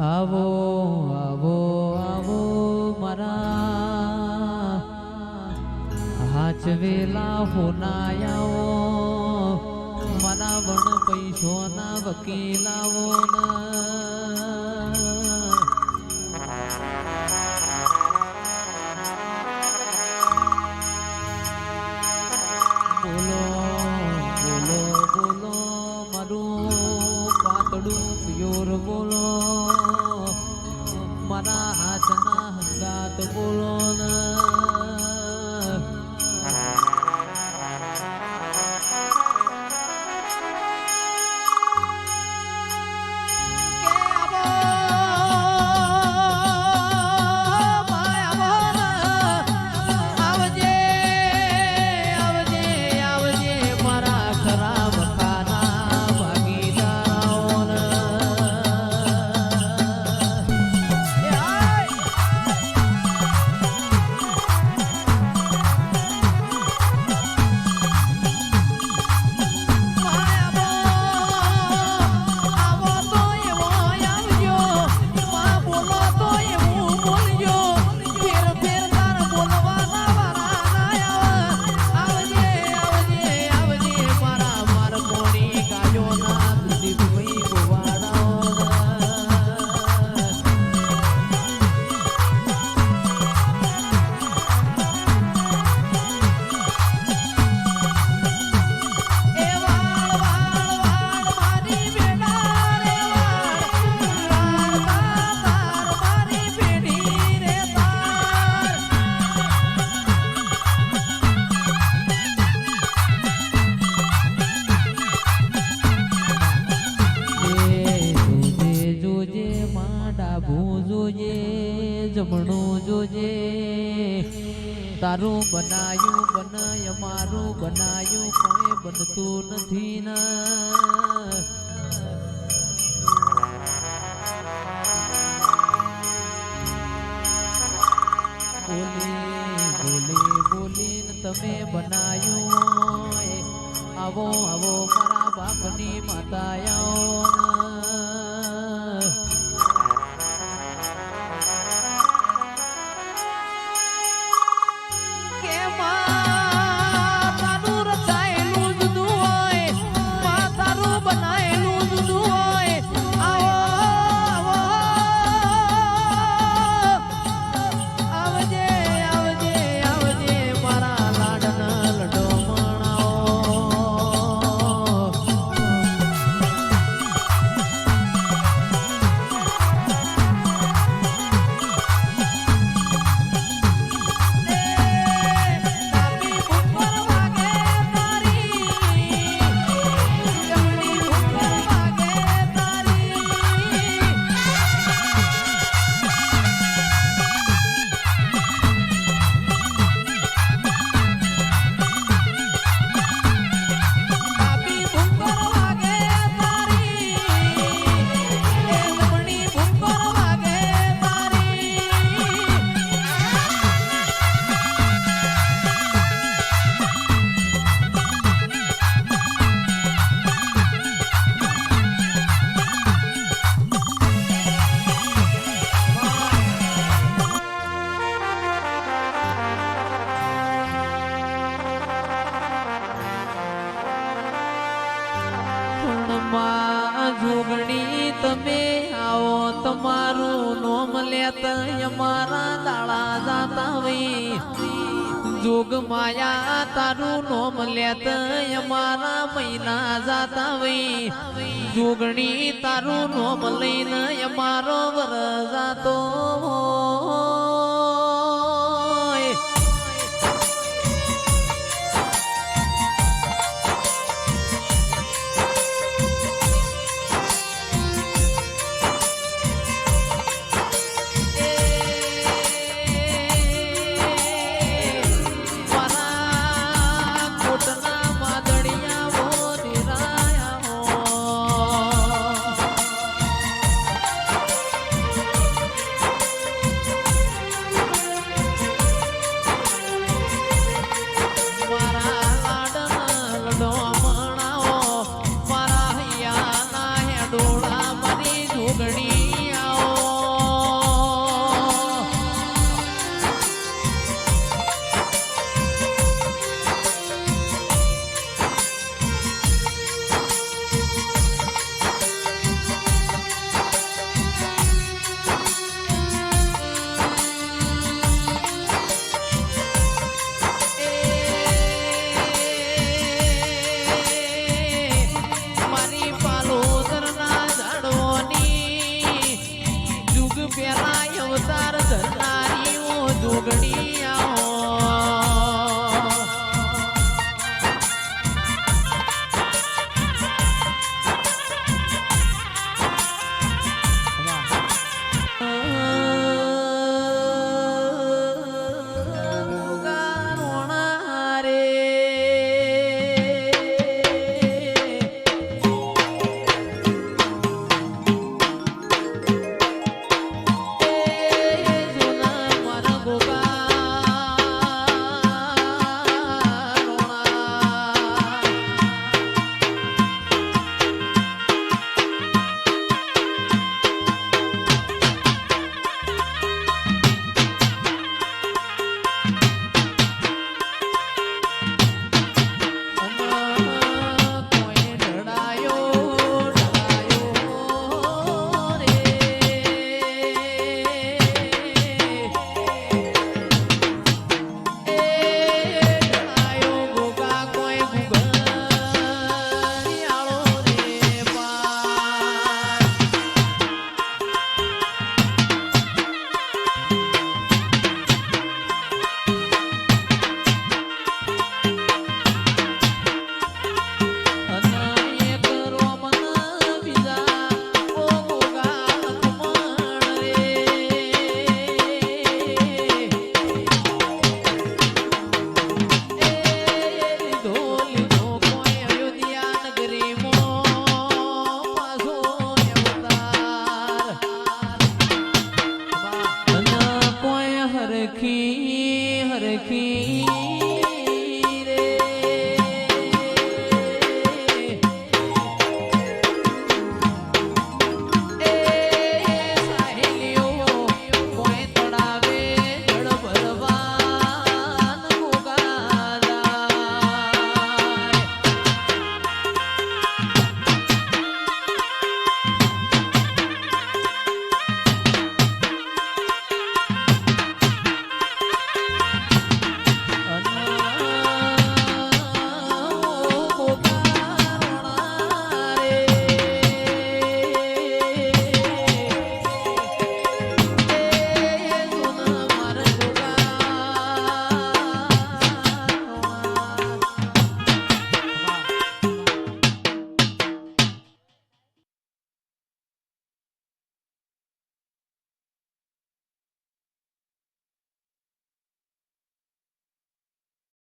આવો આવો આવો મારા હાચવેલા હોનાયાઓ મના વણ પૈસોના વકીલાઓના તારું બનાયું, બનાય મારું, બનાયું કોઈ બનતું નથી ના. બોલી બોલી બોલીને તમે બનાયું આવો આવો મારા બાપની માતાયાઓ કે આવો તમારું નોમ લેતા અમારા દાળા જાતા વઈ જોગ માયા, તારું નોમ લેત અમારા મહિના જાતા વઈ જોગણી, તારું નોમ લઈને અમારો વર જાતો. હોય હરખી હરખી.